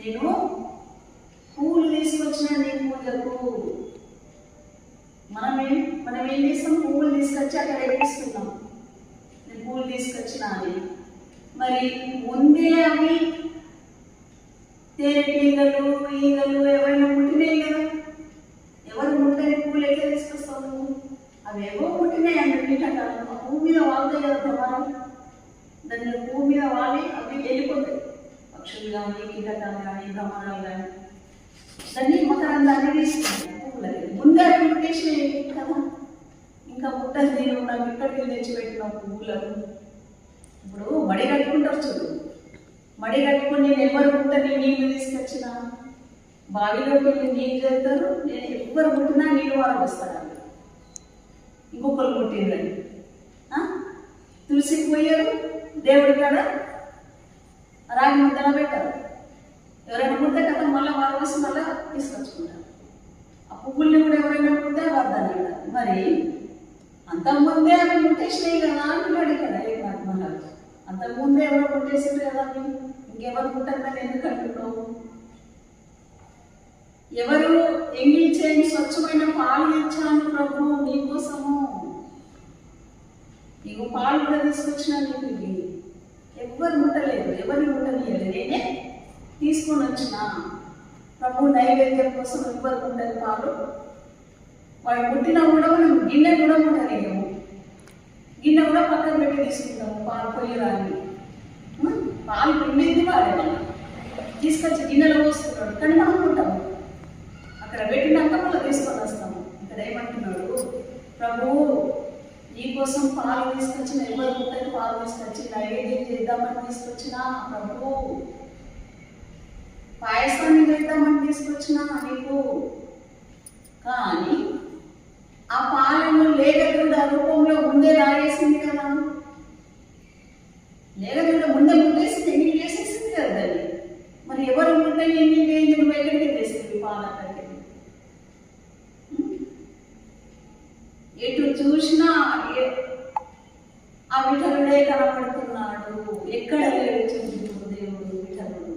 నేను పూలు తీసుకొచ్చిన నీ పూజకు మనం ఏం మనం ఏం చేస్తాం? పువ్వులు తీసుకొచ్చి అక్కడ ఎక్కిస్తున్నాం నేను పువ్వులు తీసుకొచ్చిన అని. మరి ముందే అవి తేనెటీగలు ఈగలు ఎవరైనా ముట్టినాయి కదా? ఎవరు ముట్టని పువ్వులు ఎట్లా తీసుకొస్తావు నువ్వు? అవి ఏవో ముట్టినాయి అన్న కీటకాలు ఆ పువ్వు మీద వాళ్తాయి కదా ప్రమాణం దాన్ని పువ్వు మీద వాలి అవి వెళ్ళిపోతాయి. పక్షులు కానీ కీటకాలు కానీ భ్రమణాలు కానీ దాన్ని మకరందాన్ని తీసుకుంటాయి పువ్వులకి ముందే అవి కదా ఇంకా పుట్టని నేను నాకు ఇక్కడికి తెచ్చిపెట్టిన పువ్వులను ఇప్పుడు మడి కట్టుకుంటారు చూడు మడి కట్టుకుని నేను ఎవరు పుట్టని నీళ్ళు తీసుకొచ్చిన బావిలోకి వెళ్ళి నీళ్ళు చేస్తారు నేను ఎవరు పుట్టినా నీళ్ళు వారం వస్తారు ఇంకొకరు పుట్టిందని తులసికి పోయారు దేవుడి కాడ రాగి ముద్దన పెట్టారు. ఎవరైనా ముద్ద కదా మళ్ళీ వారు వేసి మళ్ళీ తీసుకొచ్చుకుంటారు. ఆ పువ్వుల్ని కూడా ఎవరైనా ముద్ద వద్దని మరి అంతకుముందే అవి ముట్టేసినాయి కదా అంటున్నాడు ఇక్కడ ఏకనాథ్ మహారాజ్ అంతకుముందే ఎవరు ముట్టేసింది కదా అని ఇంకెవరు ముట్టద్దని ఎందుకు అంటున్నావు? ఎవరు ఎంగిల్చేయని స్వచ్ఛమైన పాలు ఇచ్చాను ప్రభు నీకోసము. నీకు పాలు కూడా తీసుకొచ్చినా నీకు ఇవి ఎవ్వరు ముట్టలేదు ఎవరిని ముట్టనియలేదు. నేనే తీసుకొని వచ్చిన ప్రభు నైవేద్యం కోసం ఎవ్వరు ముట్టని పాలు వాడు పుట్టిన కూడా మనం గిన్నె కూడా ముట్టలేము గిన్నె కూడా పక్కన పెట్టి తీసుకుంటాము పాలు పొయ్యరాని. పాలు పిండేది వాడే మనం తీసుకొచ్చి గిన్నెలో పోస్తున్నాడు కానీ మనం ఉంటాము అక్కడ పెట్టినాక మళ్ళీ తీసుకొని వస్తాము. ఇక్కడ ఏమంటున్నాడు? ప్రభు నీకోసం పాలు తీసుకొచ్చిన ఎవరు ముట్టని పాలు తీసుకొచ్చి నైవేద్యం చేద్దామని తీసుకొచ్చిన ప్రభు పాయసాన్ని చేద్దామని తీసుకొచ్చిన నీకు. కానీ ఆ పాలను లేగదుడ రూపంలో ముందే రాగేసింది కదా. లేగదుడ ముందే ముందేసింది ఎన్ని చేసేసింది కదా దాన్ని మరి ఎవరు ముందే ఎన్ని నువ్వు ఎక్కడికి వేసింది పాల ఎటు చూసినా ఏ- ఆ విఠలుడే కనపడుతుంది ఎక్కడ దేవుడు? విఠలుడు.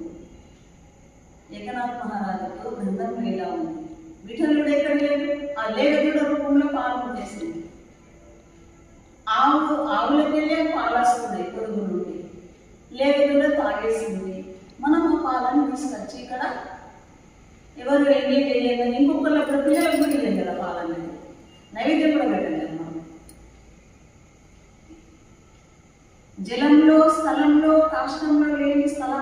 ఏకనాథ్ మహారాజుకు గంధం వేలా ఉంది విఠలుడు ఎక్కడ లేడు? ఆ లేగదుడ రూపంలో పాలు చేసింది. ఆవు ఆవులకెళ్ళే పాలు వస్తున్నాయి పొరుగు నుండి. లేగదుడ తాగేసింది. మనం ఆ పాలను తీసుకొచ్చి ఇక్కడ ఎవరు ఎన్ని చేయలేదని ఇంకొకళ్ళ అక్కడ పిల్లలకు కూడా కదా పాలన్నీ నైవేద్యం కూడా పెట్టలేదు మనం జలంలో స్థలంలో కాష్టంలో లేని స్థలం